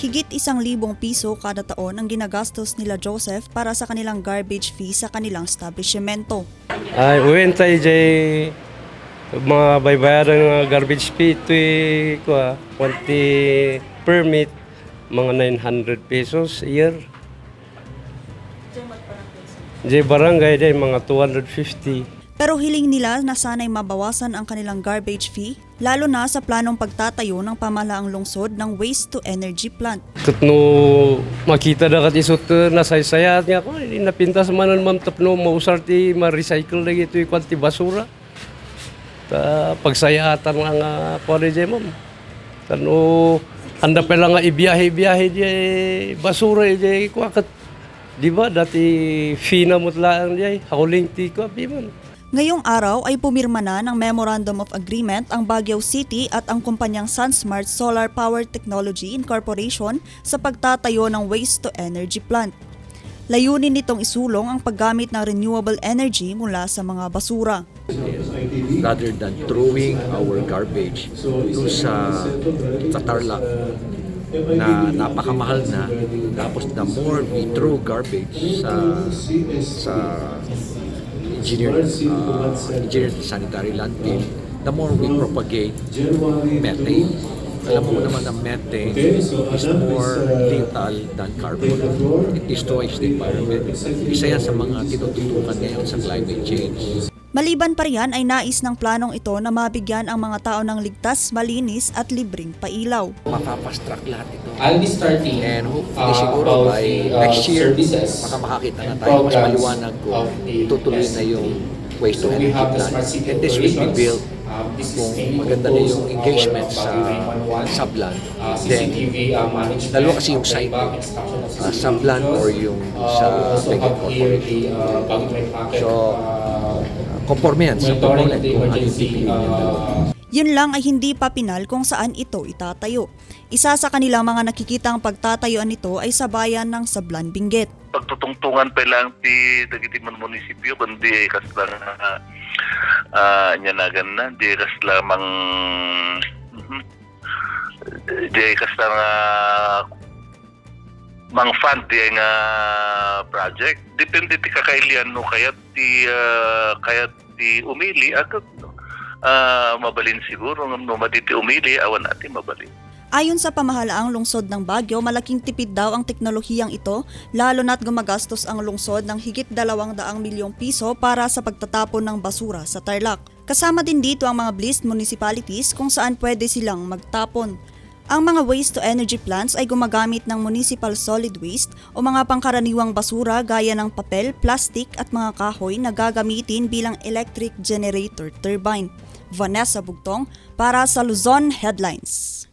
Higit isang libong piso kada taon ang ginagastos nila Joseph para sa kanilang garbage fee sa kanilang establishmento. Ay, uwin tayo jay mga baybayaran ng garbage fee ito eh, kuha, kwanti permit, mga 900 pesos a year. Jay barangay day mga 250. Pero hiling nila na sana'y mabawasan ang kanilang garbage fee, lalo na sa planong pagtatayo ng pamalaang lungsod ng waste-to-energy plant. Katno makita na kat isot eh, na saysayat niya ko, eh, napintas manan mam tapno mausar ti ma-recycle lagi ito kwanti basura. Ta pagsayatan nga nga jay ma'am. Tano handa pa lang nga ibiyahe-biyahe jay basura jay ko kat di ba dati fee na mutlaan jay hakuling ti ko abi man. Ngayong araw ay pumirma na ng Memorandum of Agreement ang Baguio City at ang kumpanyang SunSmart Solar Power Technology Incorporation sa pagtatayo ng waste-to-energy plant. Layunin nitong isulong ang paggamit ng renewable energy mula sa mga basura. rather than throwing our garbage doon sa, sa Tarlac na napakamahal na tapos the more we throw garbage sa sa engineered uh, engineered sanitary landfill the more we propagate methane alam mo naman ang methane is more lethal than carbon. It destroys the environment. Isa yan sa mga tinututukan ngayon sa climate change. Maliban pa riyan ay nais ng planong ito na mabigyan ang mga tao ng ligtas, malinis at libreng pailaw. Mapapast-track lahat ito. I'll be starting And hopefully uh, siguro about by the, uh, next year, baka makakita na tayo mas maliwanag kung of the tutuloy na yung waste to So we energy City And this will be built Uh, is kung maganda na yung engagement sa Baguio 811. subland. Uh, Then, uh, dalawa kasi yung uh, site, uh, videos. or yung Uh, sa the Corporation. uh, So, uh, Conforme yan sa component kung ano yung pipiliin dalawa. uh, Yun lang ay hindi pa pinal kung saan ito itatayo. Isa sa kanilang mga nakikitang pagtatayuan nito ay sa bayan ng Sablan Benguet. pagtutungtungan pa lang ti dagiti man munisipyo kundi kas lang ah nya na di kas lamang Mhm. di kas lang ah, mang fund di nga project depende ti kakailian no kayat ti ah, kayat ti umili agad no Ah, mabalin siguro no maditi umili awan natin mabalin Ayon sa pamahalaang lungsod ng Baguio, malaking tipid daw ang teknolohiyang ito, lalo na't gumagastos ang lungsod ng higit 200 milyong piso para sa pagtatapon ng basura sa Tarlac. Kasama din dito ang mga blessed municipalities kung saan pwede silang magtapon. Ang mga waste-to-energy plants ay gumagamit ng municipal solid waste o mga pangkaraniwang basura gaya ng papel, plastic at mga kahoy na gagamitin bilang electric generator turbine. Vanessa Bugtong para sa Luzon Headlines.